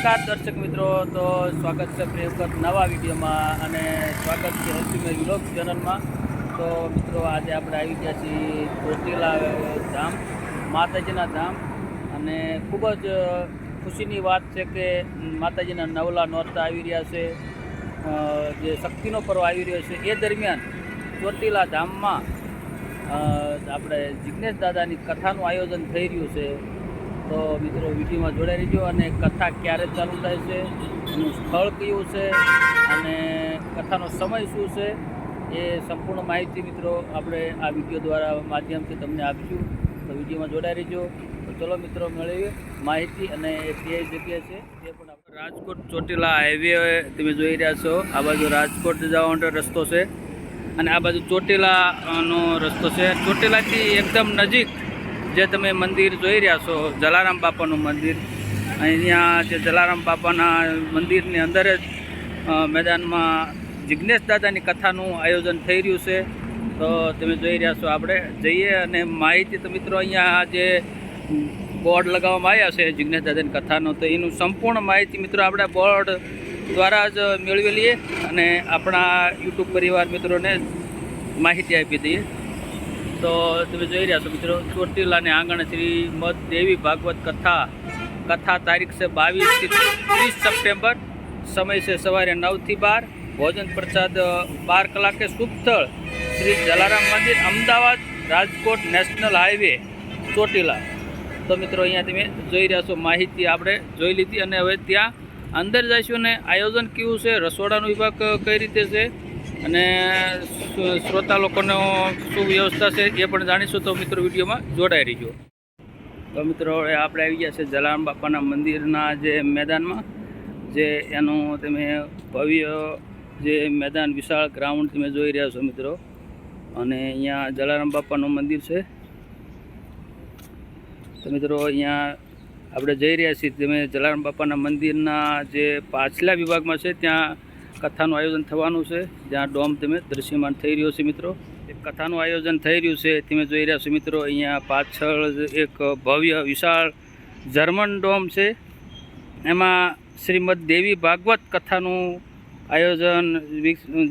નમસ્કાર દર્શક મિત્રો, તો સ્વાગત છે ફરી નવા વિડીયોમાં અને સ્વાગત છે હલ્પીમેર વિલોક ચેનલમાં. તો મિત્રો, આજે આપણે આવી ગયા છીએ ચોટીલા ધામ, માતાજીના ધામ. અને ખૂબ જ ખુશીની વાત છે કે માતાજીના નવલા નોરતા આવી રહ્યા છે. જે શક્તિનો પર્વ આવી રહ્યો છે. એ દરમિયાન ચોટીલા ધામમાં આપણે જિજ્ઞેશ દાદાની કથાનું આયોજન થઈ રહ્યું છે. તો મિત્રો વિડીયોમાં જોડાઈ રહેજો અને કથા ક્યારે ચાલુ થાય છે, એનું સ્થળ કયું છે, અને કથાનો સમય શું છે, એ સંપૂર્ણ માહિતી મિત્રો આપણે આ વીડિયો દ્વારા માધ્યમથી તમને આપીશું. તો વિડીયોમાં જોડાઈ રહેજો. તો ચલો મિત્રો મેળવીએ માહિતી અને એ કઈ જગ્યા છે, એ પણ આપણે રાજકોટ ચોટીલા હાઈવે તમે જોઈ રહ્યા છો. આ બાજુ રાજકોટ જવા માટે રસ્તો છે. અને આ બાજુ ચોટીલાનો રસ્તો છે. ચોટીલાથી એકદમ નજીક જે તમે મંદિર જોઈ રહ્યા છો, જલારામ બાપાનું મંદિર, અહીંયા જે જલારામ બાપાના મંદિરની અંદર જ મેદાનમાં જિજ્ઞેશ દાદાની કથાનું આયોજન થઈ રહ્યું છે. તો તમે જોઈ રહ્યા છો, આપણે જઈએ અને માહિતી તો મિત્રો અહીંયા જે બોર્ડ લગાવવામાં આવ્યા છે જિજ્ઞેશ દાદાની કથાનો, તો એનું સંપૂર્ણ માહિતી મિત્રો આપણે બોર્ડ દ્વારા જ મેળવી લઈએ અને આપણા યુટ્યુબ પરિવાર મિત્રોને માહિતી આપી દઈએ. તો તમે જોઈ રહ્યા છો મિત્રો, ચોટીલાને આંગણ શ્રી મત દેવી ભાગવત કથા કથા તારીખ છે બાવીસથી ત્રીસ સપ્ટેમ્બર. સમય છે સવારે નવથી બાર. ભોજન પ્રસાદ બાર કલાકે સ્થળ શ્રી જલારામ મંદિર, અમદાવાદ રાજકોટ નેશનલ હાઈવે, ચોટીલા. તો મિત્રો, અહીંયા તમે જોઈ રહ્યા છો માહિતી આપણે જોઈ લીધી અને હવે ત્યાં અંદર જઈશું ને આયોજન કેવું છે, રસોડાનો વિભાગ કઈ રીતે છે? અને શ્રોતા લોકોનો શું વ્યવસ્થા છે એ પણ જાણીશું. તો મિત્રો વિડીયોમાં જોડાઈ રહીજો. તો મિત્રો, હવે આપણે આવી ગયા છે જલારામ બાપાના મંદિરના જે મેદાનમાં, જે એનું તમે ભવ્ય જે મેદાન, વિશાળ ગ્રાઉન્ડ તમે જોઈ રહ્યા છો મિત્રો. અને અહીંયા જલારામ બાપાનું મંદિર છે. તો મિત્રો, અહીંયા આપણે જઈ રહ્યા છીએ. તમે જલારામ બાપાના મંદિરના જે પાછલા વિભાગમાં છે, ત્યાં કથાનું આયોજન થવાનું છે. જ્યાં ડોમ તમે દ્રશ્યમાન થઈ રહ્યો છે મિત્રો. એક કથાનું આયોજન થઈ રહ્યું છે. તમે જોઈ રહ્યા છો મિત્રો, અહીંયા પાછળ એક ભવ્ય, વિશાળ જર્મન ડોમ છે. એમાં શ્રીમદ દેવી ભાગવત કથાનું આયોજન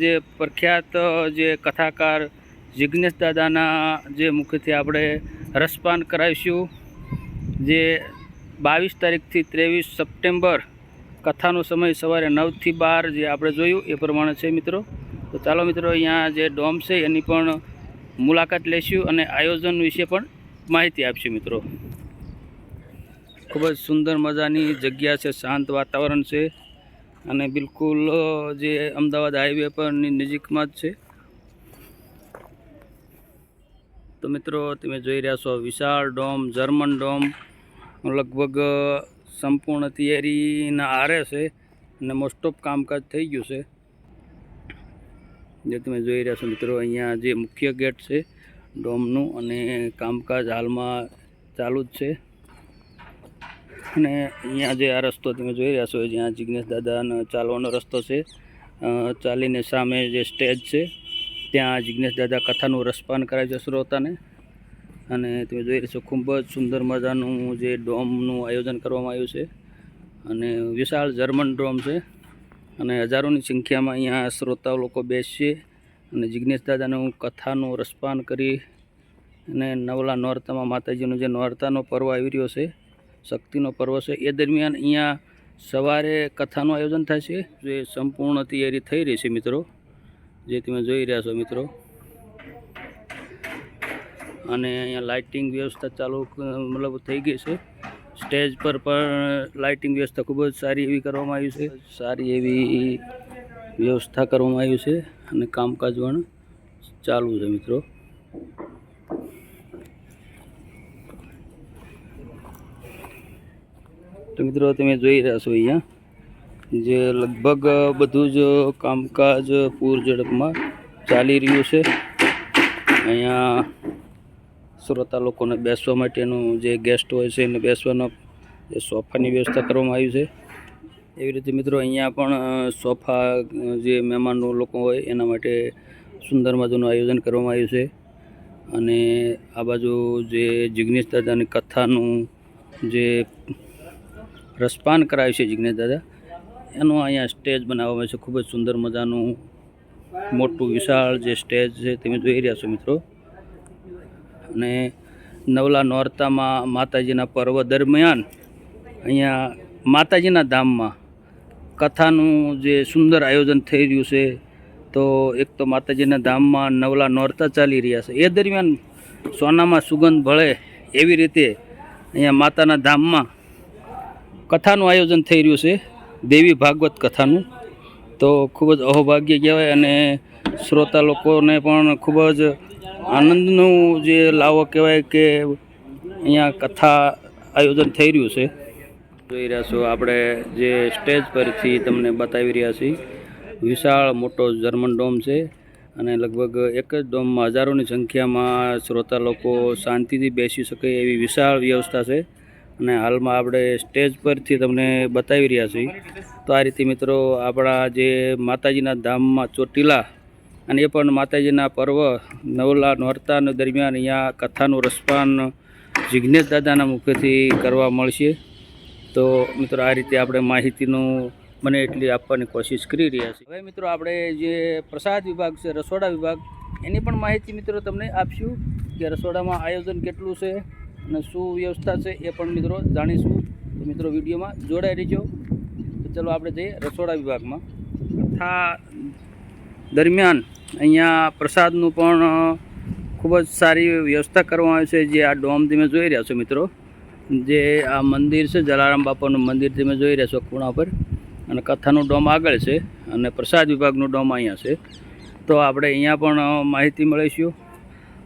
જે પ્રખ્યાત જે કથાકાર જિજ્ઞેશ દાદાના જે મુખથી આપણે રસપાન કરાવીશું. જે બાવીસ તારીખથી ત્રેવીસ સપ્ટેમ્બર કથાનો સમય સવારે નવથી બાર જે આપણે જોયું એ પ્રમાણે છે મિત્રો. તો ચાલો મિત્રો, અહીંયા જે ડોમ છે એની પણ મુલાકાત લઈશું અને આયોજન વિશે પણ માહિતી આપશું મિત્રો. ખૂબ જ સુંદર મજાની જગ્યા છે, શાંત વાતાવરણ છે અને બિલકુલ જે અમદાવાદ હાઈવે પરની નજીકમાં જ છે. તો મિત્રો, તમે જોઈ રહ્યા છો વિશાળ ડોમ, જર્મન ડોમ, લગભગ સંપૂર્ણ તૈયારીના આરે છે અને મોસ્ટ ઓફ કામકાજ થઈ ગયું છે. જે તમે જોઈ રહ્યા છો મિત્રો, અહીંયા જે મુખ્ય ગેટ છે, ડોમનું અને કામકાજ હાલમાં ચાલુ જ છે. અને અહીંયા જે આ રસ્તો તમે જોઈ રહ્યા છો, જ્યાં જિજ્ઞેશ દાદાનો ચાલવાનો રસ્તો છે ચાલીને સામે જે સ્ટેજ છે, ત્યાં જિજ્ઞેશ દાદા કથાનું રસપાન કરાવે છે શ્રોતાને અને તમે જોઈ રહ્યા છો, ખૂબ જ સુંદર મજાનું જે ડોમનું આયોજન કરવામાં આવ્યું છે. અને વિશાળ જર્મન ડોમ છે. અને હજારોની સંખ્યામાં અહીંયા શ્રોતાઓ લોકો બેસશે. અને જિજ્ઞેશ દાદાનું કથાનું રસપાન કરી અને નવલા નોરતામાં માતાજીનું જે નોરતાનો પર્વ આવી રહ્યો છે, શક્તિનો પર્વ છે, એ દરમિયાન અહીંયા સવારે કથાનું આયોજન થશે જે સંપૂર્ણ તૈયારી થઈ રહી છે મિત્રો, જે તમે જોઈ રહ્યા છો મિત્રો. અને અહીંયા લાઇટિંગ વ્યવસ્થા ચાલુ મતલબ થઈ ગઈ છે. સ્ટેજ પર પણ લાઇટિંગ વ્યવસ્થા ખૂબ જ સારી એવી કરવામાં આવી છે. સારી એવી વ્યવસ્થા કરવામાં આવી છે અને કામકાજ પણ ચાલુ છે મિત્રો. તો મિત્રો તમે જોઈ રહ્યા છો અહીંયા જે લગભગ બધું જ કામકાજ પૂર ઝડપમાં ચાલી રહ્યું છે. અહીંયા શ્રોતા લોકોને બેસવા માટેનું જે ગેસ્ટ હોય છે, એને બેસવાનો જે સોફાની વ્યવસ્થા કરવામાં આવી છે. એવી રીતે મિત્રો અહીંયા પણ સોફા જે મહેમાનો લોકો હોય, એના માટે સુંદર મજાનું આયોજન કરવામાં આવ્યું છે. અને આ બાજુ જે જિગ્નેશ દાદાની કથાનું જે રસપાન કરાયું છે જિજ્ઞેશ દાદા, એનું અહીંયા સ્ટેજ બનાવવામાં આવ્યું છે. ખૂબ જ સુંદર મજાનું, મોટું વિશાળ જે સ્ટેજ છે, તમે જોઈ રહ્યા છો મિત્રો. અને નવલા નોરતામાં માતાજીના પર્વ દરમિયાન અહીંયા માતાજીના ધામમાં કથાનું જે સુંદર આયોજન થઈ રહ્યું છે, તો એક તો માતાજીના ધામમાં નવલા નોરતા ચાલી રહ્યા છે. એ દરમિયાન સોનામાં સુગંધ ભળે એવી રીતે અહીંયા માતાના ધામમાં કથાનું આયોજન થઈ રહ્યું છે, દેવી ભાગવત કથાનું. તો ખૂબ જ અહોભાગ્ય કહેવાય અને શ્રોતા લોકોને પણ ખૂબ જ આનંદનું જે લાવો કહેવાય કે અહીંયા કથા આયોજન થઈ રહ્યું છે. જોઈ રહ્યા છો આપણે જે સ્ટેજ પરથી તમને બતાવી રહ્યા છીએ. વિશાળ મોટો જર્મન ડોમ છે અને લગભગ એક જ ડોમમાં હજારોની સંખ્યામાં શ્રોતા લોકો શાંતિથી બેસી શકે એવી વિશાળ વ્યવસ્થા છે. અને હાલમાં આપણે સ્ટેજ પરથી તમને બતાવી રહ્યા છીએ. તો આ રીતે મિત્રો આપણા જે માતાજીના ધામમાં ચોટીલા અને એ પણ માતાજીના પર્વ, નવલા નોરતા દરમિયાન અહીંયા કથાનું રસપાન જિજ્ઞેશ દાદાના મુખેથી કરવા મળશે. તો મિત્રો, આ રીતે આપણે માહિતીનું મને એટલી આપવાની કોશિશ કરી રહ્યા છીએ. હવે મિત્રો, આપણે જે પ્રસાદ વિભાગ છે, રસોડા વિભાગ, એની પણ માહિતી મિત્રો તમને આપશું કે રસોડામાં આયોજન કેટલું છે અને શું વ્યવસ્થા છે એ પણ મિત્રો જાણીશું. તો મિત્રો, વિડીયોમાં જોડાઈ રહેજો. તો ચલો, આપણે જઈએ રસોડા વિભાગમાં. કથા દરમિયાન અહીંયા પ્રસાદનું પણ ખૂબ જ સારી વ્યવસ્થા કરવામાં આવી છે જે આ ડોમ તમે જોઈ રહ્યા છો મિત્રો. જે આ મંદિર છે, જલારામ બાપાનું મંદિર તમે જોઈ રહ્યા છો ખૂણા પર. અને કથાનું ડોમ આગળ છે અને પ્રસાદ વિભાગનું ડોમ અહીંયા છે. તો આપણે અહીંયા પણ માહિતી મળીશું.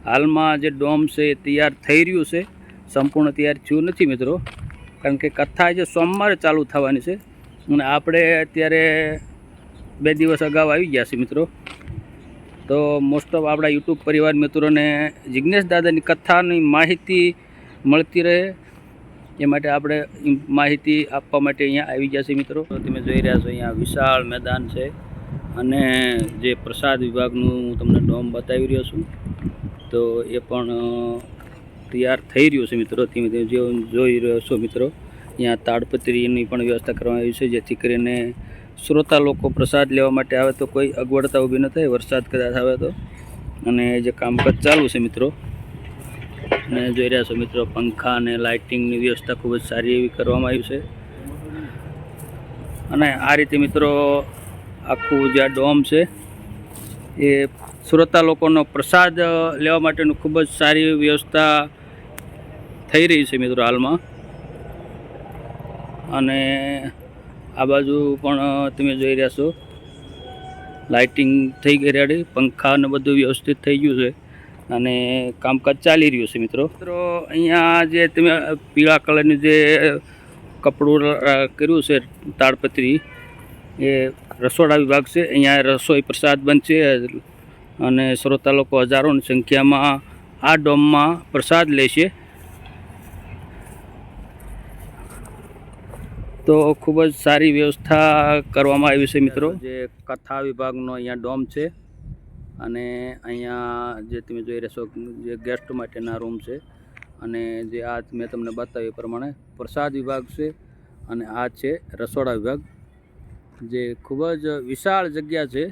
હાલમાં જે ડોમ છે એ તૈયાર થઈ રહ્યું છે. સંપૂર્ણ તૈયાર થયું નથી મિત્રો. કારણ કે કથા જે સોમવારે ચાલુ થવાની છે. અને આપણે અત્યારે બે દિવસ અગાઉ આવી ગયા છે મિત્રો. તો મોસ્ટ ઓફ આપણા યુટ્યુબ પરિવાર મિત્રોને જિજ્ઞેશ દાદાની કથાની માહિતી મળતી રહે. એ માટે આપણે માહિતી આપવા માટે અહીંયા આવી ગયા છે મિત્રો. તમે જોઈ રહ્યા છો અહીંયા વિશાળ મેદાન છે અને જે પ્રસાદ વિભાગનું હું તમને ડોમ બતાવી રહ્યો છું. તો એ પણ તૈયાર થઈ રહ્યું છે મિત્રો. ધીમે ધીમે જે જોઈ રહ્યો છો મિત્રો, અહીંયા તાડપત્રીની પણ વ્યવસ્થા કરવામાં આવી છે, જેથી કરીને શ્રોતા લોકો પ્રસાદ લેવા માટે આવે તો કોઈ અગવડતા ઊભી ન થાય, વરસાદ કદાચ આવે તો. અને જે કામકાજ ચાલુ છે મિત્રો, અને જોઈ રહ્યા છો મિત્રો, પંખા અને લાઇટિંગની વ્યવસ્થા ખૂબ જ સારી એવી કરવામાં આવી છે. અને આ રીતે મિત્રો, આખું જે આ ડોમ છે, એ શ્રોતા લોકોનો પ્રસાદ લેવા માટેનું ખૂબ જ સારી વ્યવસ્થા થઈ રહી છે મિત્રો હાલમાં. અને આ બાજુ પણ તમે જોઈ રહ્યા છો. લાઇટિંગ થઈ ગઈ રેડી, પંખા ને બધું વ્યવસ્થિત થઈ ગયું છે. અને કામકાજ ચાલી રહ્યું છે મિત્રો. મિત્રો, અહીંયા જે તમે પીળા કલરનું જે કપડું કર્યું છે, તાડપત્રી, એ રસોડા વિભાગ છે. અહીંયા રસોઈ પ્રસાદ બનશે. અને શ્રોતા લોકો હજારોની સંખ્યામાં આ ડોમમાં પ્રસાદ લેશે. તો ખૂબ જ સારી વ્યવસ્થા કરવામાં આવી છે મિત્રો. જે કથા વિભાગનો અહીંયા ડોમ છે અને અહીંયા જે તમે જોઈ રહેશો જે ગેસ્ટ માટેના રૂમ છે અને જે આ મેં તમને બતાવ્યું એ પ્રમાણે પ્રસાદ વિભાગ છે અને આ છે રસોડા વિભાગ. જે ખૂબ જ વિશાળ જગ્યા છે.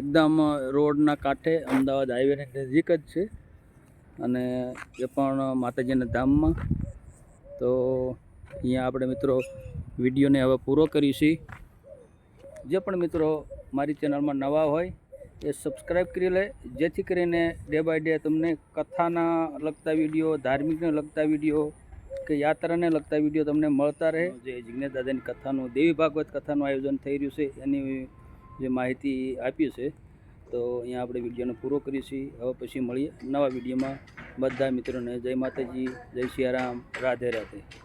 એકદમ રોડના કાંઠે અમદાવાદ હાઈવેની નજીક જ છે અને એ પણ માતાજીના ધામમાં. તો અહીંયા આપણે મિત્રો વિડીયોને હવે પૂરો કરીશી જે પણ મિત્રો મારી ચેનલમાં નવા હોય, એ સબસ્ક્રાઈબ કરી લે. જેથી કરીને ડે બાય ડે તમને કથાના લગતા વીડિયો, ધાર્મિકને લગતા વીડિયો કે યાત્રાને લગતા વીડિયો તમને મળતા રહે. જે જિજ્ઞેશ દાદાની કથાનું, દેવી ભાગવત કથાનું આયોજન થઈ રહ્યું છે, એની જે માહિતી આપી છે, તો અહીંયા આપણે વિડીયોને પૂરો કરીશું હવે પછી મળીએ નવા વિડીયોમાં. બધા મિત્રોને જય માતાજી, જય સિયારામ રાધે રાધે.